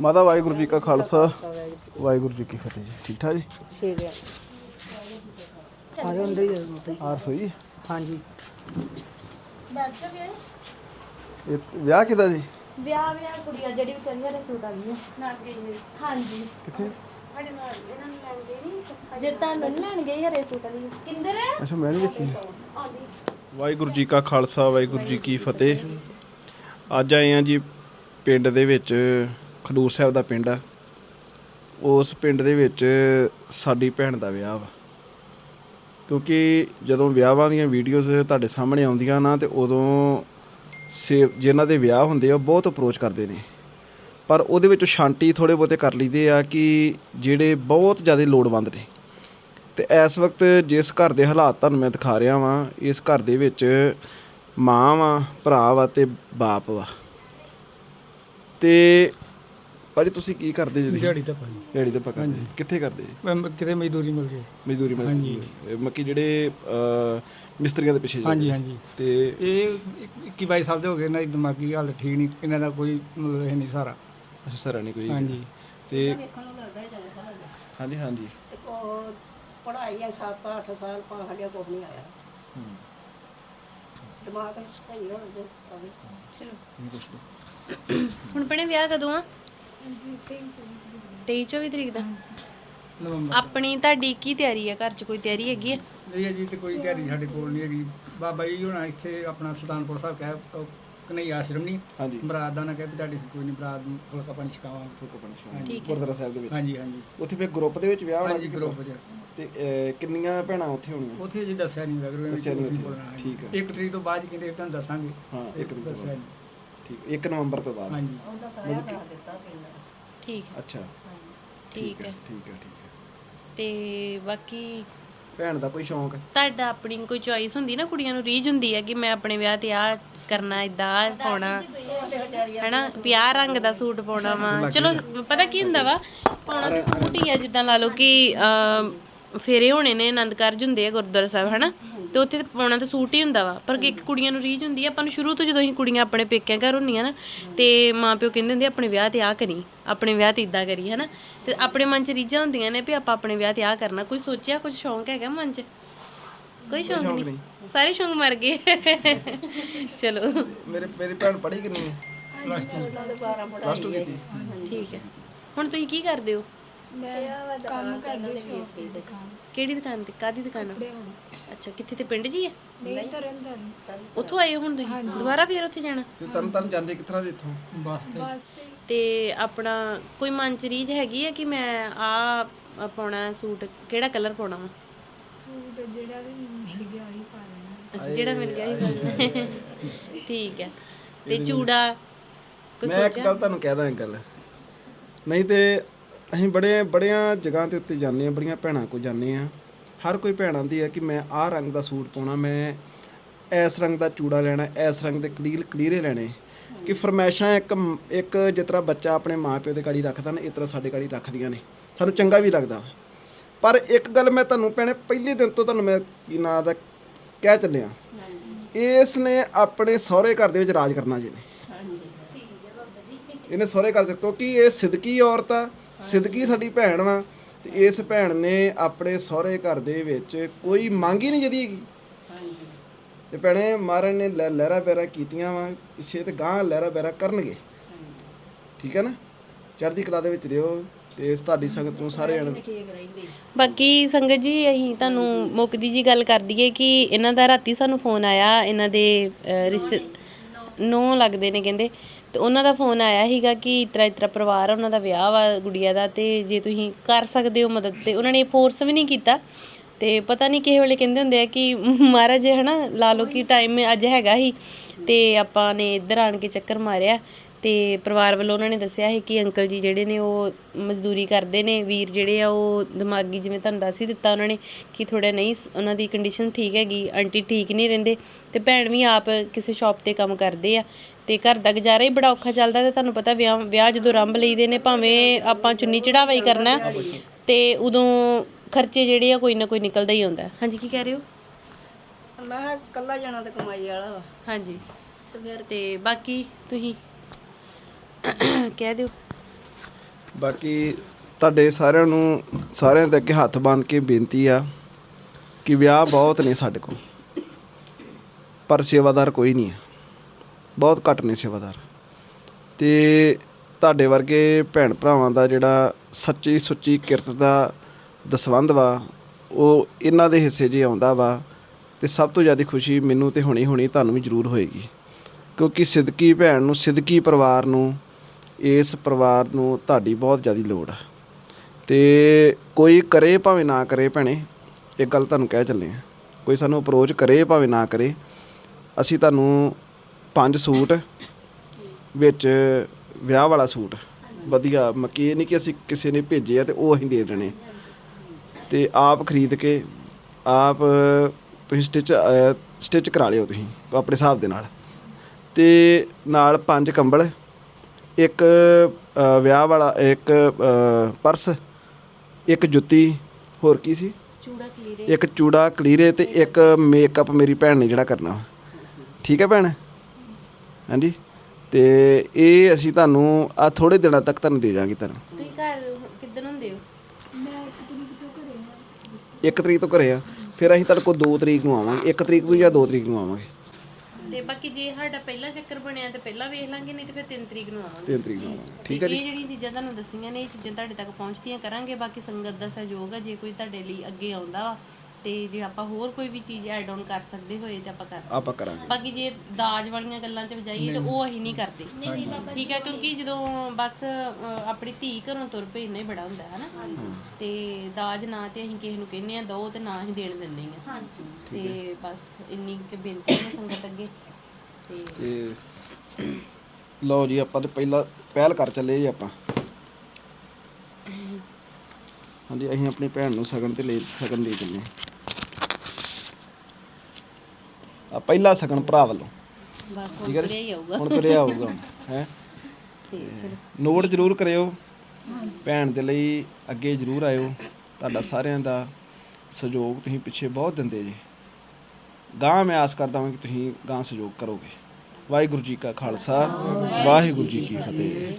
ਮਾਤਾ ਵਾਹਿਗੁਰੂ ਜੀ ਕਾ ਖਾਲਸਾ। ਵਾਹਿਗੁਰੂ ਜੀ ਕੀ ਫਤਿਹ ਜੀ। ਠੀਕ ਠਾਕ ਜੀ? ਠੀਕ ਹੈ। ਆ ਜਾਂਦੇ ਹੀ ਆ ਰੋਟੀ। ਆਰ ਸੋਈ ਹਾਂਜੀ। ਬੈਠੋ ਵੀਰੇ। ਇਹ ਵਿਆਹ ਕਿਦਾ ਜੀ? ਵਿਆਹ ਵਿਆਹ ਕੁੜੀਆਂ ਜਿਹੜੀ ਵਿਚਾਰੀ ਹਰੇ ਸੂਟ ਆ ਗਈ ਨਾ ਗਈ ਹਾਂਜੀ। ਕਿੱਥੇ? ਸਾਡੇ ਨਾਲ ਇਹਨਾਂ ਨੂੰ ਲੈਣ ਗਏ ਨਹੀਂ। ਜਿਹੜੇ ਤੁਹਾਨੂੰ ਨੀ ਲੈਣ ਗਏ ਹਰੇ ਸੂਟ ਵਾਲੀ। ਕਿੰਦਰ? ਅੱਛਾ ਮੈਂ ਨਹੀਂ ਆਉਂਦੀ ਵਾਹਿਗੁਰੂ ਜੀ ਕਾ ਖਾਲਸਾ ਵਾਹਿਗੁਰੂ ਜੀ ਕੀ ਫਤਿਹ। ਅੱਜ ਆਏ ਆ ਜੀ ਪਿੰਡ ਦੇ ਵਿੱਚ। ਖਡੂਰ ਸਾਹਿਬ ਦਾ ਪਿੰਡ ਆ। ਉਸ ਪਿੰਡ ਦੇ ਵਿੱਚ ਸਾਡੀ ਭੈਣ ਦਾ ਵਿਆਹ ਵਾ। ਕਿਉਂਕਿ ਜਦੋਂ ਵਿਆਹਾਂ ਦੀਆਂ ਵੀਡੀਓਜ਼ ਤੁਹਾਡੇ ਸਾਹਮਣੇ ਆਉਂਦੀਆਂ ਨਾ, ਤੇ ਉਦੋਂ ਸੇ, ਜਿਨ੍ਹਾਂ ਦੇ ਵਿਆਹ ਹੁੰਦੇ ਆ, ਉਹ ਬਹੁਤ ਅਪਰੋਚ ਕਰਦੇ ਨੇ। ਪਰ ਉਹਦੇ ਵਿੱਚ ਸ਼ਾਂਤੀ ਥੋੜੇ ਬਹੁਤੇ ਕਰ ਲਈਦੇ ਆ ਕਿ ਜਿਹੜੇ ਬਹੁਤ ਜ਼ਿਆਦਾ ਲੋੜਵੰਦ ਨੇ। ਤੇ ਇਸ ਵਕਤ ਜਿਸ ਘਰ ਦੇ ਹਾਲਾਤ ਤੁਹਾਨੂੰ ਮੈਂ ਦਿਖਾ ਰਿਹਾ ਵਾਂ, ਇਸ ਘਰ ਦੇ ਵਿੱਚ ਮਾਂ ਵਾ, ਭਰਾ ਵਾ ਤੇ ਬਾਪ ਵਾ। ਤੇ ਭਾਜੀ ਤੁਸੀਂ ਕੀ ਕਰਦੇ ਜੀ? ਦਿਹਾੜੀ ਤਾਂ ਪਾਈ ਦਿਹਾੜੀ ਤੇ ਪਕਾਉਂਦੇ ਕਿੱਥੇ ਕਰਦੇ ਜੀ? ਮੈਂ ਕਿਤੇ ਮਜ਼ਦੂਰੀ ਮਿਲ ਜੇ। ਮਜ਼ਦੂਰੀ ਮਿਲ ਹਾਂਜੀ। ਮੱਕੀ ਜਿਹੜੇ ਅਹ, ਮਿਸਤਰੀਆਂ ਦੇ ਪਿੱਛੇ ਹਾਂਜੀ ਜਾਂਦੇ। ਹਾਂਜੀ। ਤੇ ਇਹ 21 22 ਸਾਲ ਦੇ ਹੋ ਗਏ ਇਹਨਾਂ ਦੀ ਦਿਮਾਗੀ ਹਾਲਤ ਠੀਕ ਨਹੀਂ। ਇਹਨਾਂ ਦਾ ਕੋਈ ਮਤਲਬ ਇਹ ਨਹੀਂ ਸਾਰਾ। ਅੱਛਾ ਸਰ ਨਹੀਂ ਕੋਈ। ਹਾਂਜੀ। ਤੇ ਵੇਖਣ ਨੂੰ ਲੱਗਦਾ ਹੀ ਜਾਂਦਾ ਸਾਰਾ ਹਾਂਜੀ ਹਾਂਜੀ। ਤੇ ਉਹ ਪੜ੍ਹਾਈ ਆ 7-8 ਸਾਲ ਪਾ ਹਲਿਆ ਕੁਛ ਨਹੀਂ ਆਇਆ। ਦਿਮਾਗ ਸਹੀ ਹੋ। ਜੇ ਤਾਂ ਹੁਣ ਪਣੇ ਵਿਆਹ ਕਦੋਂ ਆ? ਹਾਂਜੀ 23 24 23 24 ਤਰੀਕ ਤਰੀਕ ਦਾ? ਨਵੰਬਰ ਆਪਣੀ ਤੁਹਾਡੀ ਕੀ ਤਿਆਰੀ ਹੈ ਘਰ 'ਚ ਕੋਈ ਤਿਆਰੀ ਹੈਗੀ ਹੈ ਨਹੀਂ ਜੀ ਤੇ ਕੋਈ ਤਿਆਰੀ ਸਾਡੇ ਕੋਲ ਨਹੀਂ ਹੈਗੀ। ਬਾਬਾ ਜੀ ਹੋਣਾ ਇੱਥੇ ਆਪਣਾ ਸੁਲਤਾਨਪੁਰ ਸਾਹਿਬ ਕਹਿ ਉਹ ਕਨਈਆ ਆਸ਼ਰਮ ਨਹੀਂ ਹਾਂਜੀ। ਬਰਾਤ ਦਾ ਨਾ ਕਹਿ ਵੀ ਤੁਹਾਡੀ ਕੋਈ ਨਹੀਂ ਬਰਾਤ ਨੂੰ ਫੁਲਕਾ ਪਾਣੀ ਛਕਾਵਾਂਗੇ ਫੋਕੋ ਪਣੀ ਠੀਕ ਹੈ। ਗੁਰਦੁਆਰਾ ਸਾਹਿਬ ਦੇ ਵਿੱਚ? ਹਾਂਜੀ ਹਾਂਜੀ। ਉੱਥੇ ਫਿਰ ਗਰੁੱਪ ਦੇ ਵਿੱਚ ਵਿਆਹ ਹੋਣਾ ਜੀ ਗਰੁੱਪ 'ਚ। ਤੇ ਕਿੰਨੀਆਂ ਭੈਣਾਂ ਉੱਥੇ ਹੋਣੀਆਂ? ਉੱਥੇ ਜੀ ਦੱਸਿਆ ਨਹੀਂ ਵਗਰੂ। ਠੀਕ ਹੈ। ਇੱਕ ਤਰੀਕ ਤੋਂ ਬਾਅਦ ਕਹਿੰਦੇ ਤੁਹਾਨੂੰ ਦੱਸਾਂਗੇ। ਹਾਂ ਇੱਕ ਦਿਨ ਤੋਂ ਦੱਸਿਆ ਬਾਅਦ। ਨਹੀਂ ਠੀਕ 1 ਨਵੰਬਰ ਤੋਂ ਬਾਅਦ। ਹਾਂਜੀ। ਉਹਦਾ ਸਾਇਆ ਕਰ ਦਿੱਤਾ ਪਿੰਡ ਠੀਕ ਹੈ। ਅੱਛਾ। ਠੀਕ ਹੈ ਠੀਕ ਹੈ ਠੀਕ ਹੈ। ਤੇ ਬਾਕੀ ਭੈਣ ਦਾ ਕੋਈ ਸ਼ੌਂਕ? ਤੁਹਾਡਾ ਆਪਣੀ ਕੋਈ ਚੋਇਸ ਹੁੰਦੀ ਨਾ ਕੁੜੀਆਂ ਨੂੰ ਰੀਝ ਹੁੰਦੀ ਹੈ ਕਿ ਮੈਂ ਆਪਣੇ ਵਿਆਹ ਤੇ ਆ ਕਰਨਾ ਇਦਾਂ ਪਾਉਣਾ। ਹੈਨਾ ਪਿਆਰ ਰੰਗ ਦਾ ਸੂਟ ਪਾਉਣਾ ਵਾ। ਚਲੋ ਪਤਾ ਕੀ ਹੁੰਦਾ ਵਾ ਪਾਉਣਾ ਤਾਂ ਸੂਟ ਹੀ ਆ ਜਿੱਦਾਂ ਲਾ ਲਓ ਕਿ ਅਮ, ਫੇਰੇ ਹੋਣੇ ਨੇ ਆਨੰਦ ਕਾਰਜ ਹੁੰਦੇ ਆ ਗੁਰਦੁਆਰਾ ਸਾਹਿਬ ਹੈਨਾ? ਤੇ ਉੱਥੇ ਤਾਂ ਪਾਉਣਾ ਤਾਂ ਸੂਟ ਹੀ ਹੁੰਦਾ ਵਾ। ਪਰ ਇੱਕ ਕੁੜੀਆਂ ਨੂੰ ਰੀਝ ਹੁੰਦੀ ਆ। ਆਪਾਂ ਨੂੰ ਸ਼ੁਰੂ ਤੋਂ ਜਦੋਂ ਅਸੀਂ ਕੁੜੀਆਂ ਆਪਣੇ ਪੇਕਿਆਂ ਘਰ ਹੁੰਦੀਆਂ ਨਾ ਤੇ ਮਾਪਿਓ ਕਹਿੰਦੇ ਹੁੰਦੇ ਆਪਣੇ ਵਿਆਹ ਤੇ ਆ ਕਰੀ ਆਪਣੇ ਵਿਆਹ ਤੇ ਇਦਾਂ ਕਰੀ ਹੈਨਾ? ਤੇ ਆਪਣੇ ਮਨ 'ਚ ਰੀਝਾਂ ਹੁੰਦੀਆਂ ਨੇ ਵੀ ਆਪਾਂ ਆਪਣੇ ਵਿਆਹ ਤੇ ਆ ਕਰਨਾ। ਕੋਈ ਸੋਚਿਆ ਕੁਝ ਸ਼ੌਂਕ ਹੈਗਾ ਮਨ 'ਚ? ਕੋਈ ਸ਼ੌਂਕ ਨਹੀਂ। ਸਾਰੇ ਸ਼ੌਂਕ ਮਰ ਗਏ। ਚਲੋ। ਮੇਰੇ ਮੇਰੀ ਭੈਣ ਪੜ੍ਹੀ ਕਿੰਨੀ? ਹੈ ਪਲੱਸ 2 ਕੀਤੀ। ਠੀਕ ਹੈ। ਹੁਣ ਤੁਸੀਂ ਕੀ ਕਰਦੇ ਹੋ? ਮੈਂ ਕੰਮ ਕਰਦੀ ਸ਼ੌਪ ਦੀ ਦੁਕਾਨ? ਕਿਹੜੀ ਦੁਕਾਨ ਤੇ? ਕਾਦੀ ਦੁਕਾਨ? ਆ ਕੱਪੜੇ ਵਾਲੀ ਅੱਛਾ ਕਿੱਥੇ ਤੇ? ਪਿੰਡ 'ਚ ਹੀ? ਨਹੀਂ ਤਰਨ ਤਰਨ ਉੱਥੋਂ ਆਏ ਹੋ ਹੁਣ ਤੁਸੀਂ? ਦੁਬਾਰਾ ਫੇਰ ਉੱਥੇ ਜਾਣਾ? ਤੇ ਤਨ ਤਨ ਜਾਂਦੇ ਕਿੱਥੋਂ ਇੱਥੋਂ? ਬਸ ਤੇ। ਬਸ ਤੇ। ਆਪਣਾ ਕੋਈ ਮਨ 'ਚ ਰੀਝ ਹੈਗੀ ਹੈ ਕਿ ਮੈਂ ਆ ਪਾਉਣਾ ਸੂਟ? ਕਿਹੜਾ ਕਲਰ ਪਾਉਣਾ ਵਾ? ਸੂਟ ਜਿਹੜਾ ਵੀ ਮਿਲ ਗਿਆ ਉਹੀ ਪਾ ਲੈਣਾ। ਅੱਛਾ ਜਿਹੜਾ ਮਿਲ ਗਿਆ ਹੀ ਪਾਉਣਾ। ਠੀਕ ਹੈ। ਤੇ ਚੂੜਾ? ਕੁਛ ਮੈਂ ਇੱਕ ਗੱਲ ਤੁਹਾਨੂੰ ਕਹਿ ਦਾਂ ਇੱਕ ਗੱਲ। ਨਹੀਂ ਤੇ ਅਸੀਂ ਬੜੇ ਬੜੀਆਂ ਜਗ੍ਹਾ ਤੇ ਉੱਤੇ ਜਾਂਦੇ ਆ ਬੜੀਆਂ ਭੈਣਾਂ ਕੋ ਜਾਂਦੇ ਆ ਹਰ ਕੋਈ ਭੈਣ ਆਂਦੀ ਆ ਕਿ ਮੈਂ ਆਹ ਰੰਗ ਦਾ ਸੂਟ ਪਾਉਣਾ ਮੈਂ ਇਸ ਰੰਗ ਦਾ ਚੂੜਾ ਲੈਣਾ ਇਸ ਰੰਗ ਦੇ ਕਲੀਲ ਕਲੀਰੇ ਲੈਣੇ। ਕਿ ਫਰਮੈਸ਼ਾਂ ਇੱਕ ਇੱਕ ਜਿਸ ਤਰ੍ਹਾਂ ਬੱਚਾ ਆਪਣੇ ਮਾਪਿਓ ਦੇ ਗਾੜੀ ਰੱਖਦਾ ਨਾ ਇਸ ਤਰ੍ਹਾਂ ਸਾਡੇ ਗਾੜੀ ਰੱਖਦੀਆਂ ਨੇ। ਸਾਨੂੰ ਚੰਗਾ ਵੀ ਲੱਗਦਾ। ਪਰ ਇੱਕ ਗੱਲ ਮੈਂ ਤੁਹਾਨੂੰ ਭੈਣੇ ਪਹਿਲੇ ਦਿਨ ਤੋਂ ਤੁਹਾਨੂੰ ਮੈਂ ਕੀ ਨਾਂ ਦਾ ਕਹਿ ਚੱਲਿਆ। ਇਸ ਨੇ ਆਪਣੇ ਸਹੁਰੇ ਘਰ ਦੇ ਵਿੱਚ ਰਾਜ ਕਰਨਾ ਜੀ ਨੇ ਇਹਨੇ ਸਹੁਰੇ ਘਰ ਚ ਕਿਉਂਕਿ ਇਹ ਸਿਦਕੀ ਔਰਤ ਆ ਸਿਦਕੀ ਸਾਡੀ ਭੈਣ ਵਾ ਤੇ ਇਸ ਭੈਣ ਨੇ ਆਪਣੇ ਸਹੁਰੇ ਘਰ ਦੇ ਵਿੱਚ ਕੋਈ ਮੰਗ ਹੀ ਨਹੀਂ ਜਦੀ ਹੈਗੀ। ਤੇ ਭੈਣੇ ਮਹਾਰਾਜ ਨੇ ਲਹਿਰਾ ਬਹਿਰਾ ਕੀਤੀਆਂ ਵਾ ਪਿੱਛੇ ਤੇ ਗਾਂ ਲਹਿਰਾ ਬਹਿਰਾ ਕਰਨਗੇ। ਠੀਕ ਹੈ ਨਾ? ਚੜ੍ਹਦੀ ਕਲਾ ਦੇ ਵਿੱਚ ਰਿਓ ਤੇ ਇਸ ਤੁਹਾਡੀ ਸੰਗਤ ਨੂੰ ਸਾਰੇ ਜਣ ਬਾਕੀ ਸੰਗਤ ਜੀ ਅਸੀਂ ਤੁਹਾਨੂੰ ਮੁੱਕਦੀ ਜੀ ਗੱਲ ਕਰ ਦਈਏ ਕਿ ਇਹਨਾਂ ਦਾ ਰਾਤੀ ਸਾਨੂੰ ਫੋਨ ਆਇਆ ਇਹਨਾਂ ਦੇ ਰਿਸ਼ਤੇ ਨੋ ਲੱਗਦੇ ਨੇ ਕਹਿੰਦੇ। ਤੇ ਉਹਨਾਂ ਦਾ ਫੋਨ ਆਇਆ ਸੀਗਾ ਕਿ ਇਤਰਾ ਇਤਰਾ ਪਰਿਵਾਰ ਆ, ਉਹਨਾਂ ਦਾ ਵਿਆਹ ਵਾ ਗੁੜੀਆ ਦਾ ਤੇ ਜੇ ਤੁਸੀਂ ਕਰ ਸਕਦੇ ਹੋ ਮਦਦ ਤੇ ਉਹਨਾਂ ਨੇ ਫੋਰਸ ਵੀ ਨਹੀਂ ਕੀਤਾ। ਤੇ ਪਤਾ ਨਹੀਂ ਕਿਸੇ ਵੇਲੇ ਕਹਿੰਦੇ ਹੁੰਦੇ ਆ ਕਿ ਮਹਾਰਾਜ ਹਨਾ, ਲਾ ਲਓ ਕਿ ਟਾਈਮ ਅੱਜ ਹੈਗਾ ਹੀ ਤੇ ਆਪਾਂ ਨੇ ਇੱਧਰ ਆਣ ਕੇ ਚੱਕਰ ਮਾਰਿਆ। ਤੇ ਪਰਿਵਾਰ ਵੱਲੋਂ ਉਹਨਾਂ ਨੇ ਦੱਸਿਆ ਹੈ ਕਿ ਅੰਕਲ ਜੀ ਜਿਹੜੇ ਨੇ ਉਹ ਮਜ਼ਦੂਰੀ ਕਰਦੇ ਨੇ ਵੀਰ ਜਿਹੜੇ ਆ ਉਹ ਦਿਮਾਗੀ ਜਿਵੇਂ ਤੁਹਾਨੂੰ ਦੱਸ ਹੀ ਦਿੱਤਾ ਉਹਨਾਂ ਨੇ ਕਿ ਥੋੜਾ ਨਹੀਂ ਸ- ਉਹਨਾਂ ਦੀ ਕੰਡੀਸ਼ਨ ਠੀਕ ਹੈਗੀ ਆਂਟੀ ਠੀਕ ਨਹੀਂ ਰਹਿੰਦੇ ਤੇ ਭੈਣ ਵੀ ਆਪ ਕਿਸੇ ਸ਼ਾਪ ਤੇ ਕੰਮ ਕਰਦੇ ਆ ਤੇ ਘਰ ਦਾ ਗੁਜ਼ਾਰਾ ਹੀ ਬੜਾ ਔਖਾ ਚੱਲਦਾ ਤੇ ਤੁਹਾਨੂੰ ਪਤਾ ਵਿਆਹ ਵਿਆਹ ਜਦੋਂ ਰੰਭ ਲਈਦੇ ਨੇ ਭਾਵੇਂ ਆਪਾਂ ਚੁੰਨੀ ਚੜਾਵਾ ਹੀ ਕਰਨਾ ਹੈ, ਤੇ ਉਦੋਂ ਖਰਚੇ ਜਿਹੜੇ ਆ ਕੋਈ ਨਾ ਕੋਈ ਨਿਕਲਦਾ ਹੀ ਆਉਂਦਾ ਹਾਂਜੀ ਕੀ ਕਹਿ ਰਹੇ ਹੋ? ਮੈਂ ਕਿਹਾ ਇਕੱਲਾ ਜਾਣਾ ਤੇ ਕਮਾਈ ਵਾਲਾ ਵਾ। ਹਾਂਜੀ। ਤੇ ਫਿਰ ਤੇ ਬਾਕੀ ਤੁਸੀਂ? ਕਹਿ ਦਿਓ। ਬਾਕੀ ਤੁਹਾਡੇ ਸਾਰਿਆਂ ਨੂੰ, ਸਾਰਿਆਂ ਦੇ ਅੱਗੇ ਹੱਥ ਬੰਨ੍ਹ ਕੇ ਬੇਨਤੀ ਆ ਕਿ ਵਿਆਹ ਬਹੁਤ ਨੇ ਸਾਡੇ ਕੋਲ, ਪਰ ਸੇਵਾਦਾਰ ਕੋਈ ਨਹੀਂ ਹੈ। ਬਹੁਤ ਘੱਟ ਨੇ ਸੇਵਾਦਾਰ। ਤੇ ਤੁਹਾਡੇ ਵਰਗੇ ਭੈਣ ਭਰਾਵਾਂ ਦਾ ਜਿਹੜਾ ਸੱਚੀ ਸੁੱਚੀ ਕਿਰਤ ਦਾ ਦਸਵੰਧ ਵਾ, ਉਹ ਇਹਨਾਂ ਦੇ ਹਿੱਸੇ 'ਚ ਆਉਂਦਾ ਵਾ, ਤੇ ਸਭ ਤੋਂ ਜ਼ਿਆਦਾ ਖੁਸ਼ੀ ਮੈਨੂੰ ਤੇ ਹੁਣੇ ਹੁਣੀ ਤੁਹਾਨੂੰ ਵੀ ਜ਼ਰੂਰ ਹੋਏਗੀ। ਕਿਉਂਕਿ ਸਿੱਧਕੀ ਭੈਣ ਨੂੰ, ਸਿੱਧਕੀ ਪਰਿਵਾਰ ਨੂੰ ਇਸ ਪਰਿਵਾਰ ਨੂੰ ਤੁਹਾਡੀ ਬਹੁਤ ਜ਼ਿਆਦਾ ਲੋੜ ਆ। ਤੇ ਕੋਈ ਕਰੇ ਭਾਵੇਂ ਨਾ ਕਰੇ ਭੈਣੇ, ਇੱਕ ਗੱਲ ਤੁਹਾਨੂੰ ਕਹਿ ਚੱਲੇ ਆ ਕੋਈ ਸਾਨੂੰ ਅਪਰੋਚ ਕਰੇ ਭਾਵੇਂ ਨਾ ਕਰੇ, ਅਸੀਂ ਤੁਹਾਨੂੰ ਪੰਜ ਸੂਟ ਵਿੱਚ ਵਿਆਹ ਵਾਲਾ ਸੂਟ ਵਧੀਆ ਮੱਕੀ ਇਹ ਨਹੀਂ ਕਿ ਅਸੀਂ ਕਿਸੇ ਨੇ ਭੇਜੇ ਆ ਤੇ ਉਹ ਅਸੀਂ ਦੇ ਦੇਣੇ। ਤੇ ਆਪ ਖਰੀਦ ਕੇ ਆਪ ਤੁਸੀਂ ਸਟਿਚ ਸਟਿਚ ਕਰਾ ਲਿਓ ਤੁਸੀਂ ਆਪਣੇ ਹਿਸਾਬ ਦੇ ਨਾਲ। ਤੇ ਨਾਲ ਪੰਜ ਕੰਬਲ ਇੱਕ ਵਿਆਹ ਵਾਲਾ ਇੱਕ ਪਰਸ ਇੱਕ ਜੁੱਤੀ ਹੋਰ ਕੀ ਸੀ? ਚੂੜਾ ਕਲੀਰੇ। ਇੱਕ ਚੂੜਾ ਕਲੀਰੇ ਤੇ ਇੱਕ ਮੇਕਅਪ ਮੇਰੀ ਭੈਣ ਨੇ ਜਿਹੜਾ ਕਰਨਾ। ਵਾ। ਠੀਕ ਹੈ ਭੈਣ? ਹਾਂਜੀ। ਤੇ ਇਹ ਅਸੀਂ ਤੁਹਾਨੂੰ ਆ ਥੋੜੇ ਦਿਨਾਂ ਤੱਕ ਤੁਹਾਨੂੰ ਦੇ ਜਾਾਂਗੇ ਤੁਹਾਨੂੰ। ਤੁਸੀਂ ਘਰ ਕਿੱਦਣ ਹੁੰਦੇ ਹੋ? ਮੈਂ ਇੱਕ ਤਰੀਕ ਤੋਂ ਘਰੇ ਹਾਂ। ਇੱਕ ਤਰੀਕ ਤੋਂ ਘਰੇ ਆ। ਫਿਰ ਅਸੀਂ ਤੁਹਾਡੇ ਕੋਲ 2 ਤਰੀਕ ਨੂੰ ਆਵਾਂਗੇ। 1 ਤਰੀਕ ਨੂੰ ਜਾਂ 2 ਤਰੀਕ ਨੂੰ ਆਵਾਂਗੇ? ਤੇ ਬਾਕੀ ਜੇ ਸਾਡਾ ਪਹਿਲਾ ਚੱਕਰ ਬਣਿਆ ਤੇ ਪਹਿਲਾਂ ਵੇਖ ਲਾਂਗੇ ਨਹੀਂ ਤੇ ਫਿਰ 3 ਤਰੀਕ ਨੂੰ ਆਵਾਂਗੇ। 3 ਤਰੀਕ ਨੂੰ ਆਵਾਂਗੇ। ਠੀਕ ਹੈ ਜੀ। ਇਹ ਜਿਹੜੀਆਂ ਚੀਜ਼ਾਂ ਤੁਹਾਨੂੰ ਦੱਸੀਆਂ ਨੇ ਇਹ ਚੀਜ਼ਾਂ ਤੁਹਾਡੇ ਤੱਕ ਪਹੁੰਚਦੀਆਂ ਕਰਾਂਗੇ ਬਾਕੀ ਸੰਗਤ ਦਾ ਸਹਿਯੋਗ ਹੈ ਜੇ ਕੋਈ ਤੁਹਾਡੇ ਲਈ ਅੱਗੇ ਆਉਂਦਾ ਵਾ ਤੇ ਜੇ ਆਪਾਂ ਹੋਰ ਕੋਈ ਵੀ ਚੀਜ਼ ਐਡ ਆਨ ਕਰ ਸਕਦੇ ਹੋਏ ਤੇ ਆਪਾਂ ਕਰ ਆਪਾਂ ਕਰਾਂਗੇ। ਬਾਕੀ ਜੇ ਦਾਜ ਵਾਲੀਆਂ ਗੱਲਾਂ 'ਚ ਵਜਾਈਏ ਤੇ ਉਹ ਅਸੀਂ ਨਹੀਂ ਕਰਦੇ। ਠੀਕ ਹੈ ਕਿਉਂਕਿ ਜਦੋਂ ਬਸ ਆਪਣੀ ਧੀ ਘਰੋਂ ਤੁਰ ਪਈ ਇੰਨਾ ਹੀ ਬੜਾ ਹੁੰਦਾ ਹੈ ਨਾ ਤੇ ਦਾਜ ਨਾ ਤੇ ਅਸੀਂ ਕਿਸੇ ਨੂੰ ਕਹਿੰਨੇ ਆ ਦੋ ਤੇ ਨਾ ਹੀ ਦੇਣ ਦਿੰਦੇ ਆ ਤੇ ਬਸ ਇੰਨੀ ਕਿ ਬੇਨਤੀ ਹੈ ਸੰਗਤ ਅੱਗੇ। ਤੇ ਤੇ ਲਓ ਜੀ ਆਪਾਂ ਤੇ ਪਹਿਲਾਂ ਪਹਿਲ ਕਰ ਚੱਲੇ ਜੀ ਆਪਾਂ। ਹਾਂਜੀ ਅਸੀਂ ਆਪਣੀ ਭੈਣ ਨੂੰ ਸਗਨ ਤੇ ਲੈ ਸਗਨ ਦੇ ਚੱਲੇ ਆ ਪਹਿਲਾ ਸਗਨ ਭਰਾ ਵੱਲੋਂ। ਬਸ ਠੀਕ ਹੈ ਤੁਰਿਆ ਹੀ ਆਊਗਾ। ਹੁਣ ਤੁਰਿਆ ਆਊਗਾ ਹੈ? ਤੇ ਚਲੋ। ਨੋਟ ਜ਼ਰੂਰ ਕਰਿਓ। ਭੈਣ ਦੇ ਲਈ ਅੱਗੇ ਜ਼ਰੂਰ ਆਇਓ। ਤੁਹਾਡਾ ਸਾਰਿਆਂ ਦਾ ਸਹਿਯੋਗ ਤੁਸੀਂ ਪਿੱਛੇ ਬਹੁਤ ਦਿੰਦੇ ਜੀ। ਗਾਂ ਮੈਂ ਆਸ ਕਰਦਾ ਹਾਂ ਕਿ ਤੁਸੀਂ ਗਾਂ ਸਹਿਯੋਗ ਕਰੋਗੇ। ਵਾਹਿਗੁਰੂ ਜੀ ਕਾ ਖਾਲਸਾ ਵਾਹਿਗੁਰੂ ਜੀ ਕੀ ਫਤਿਹ।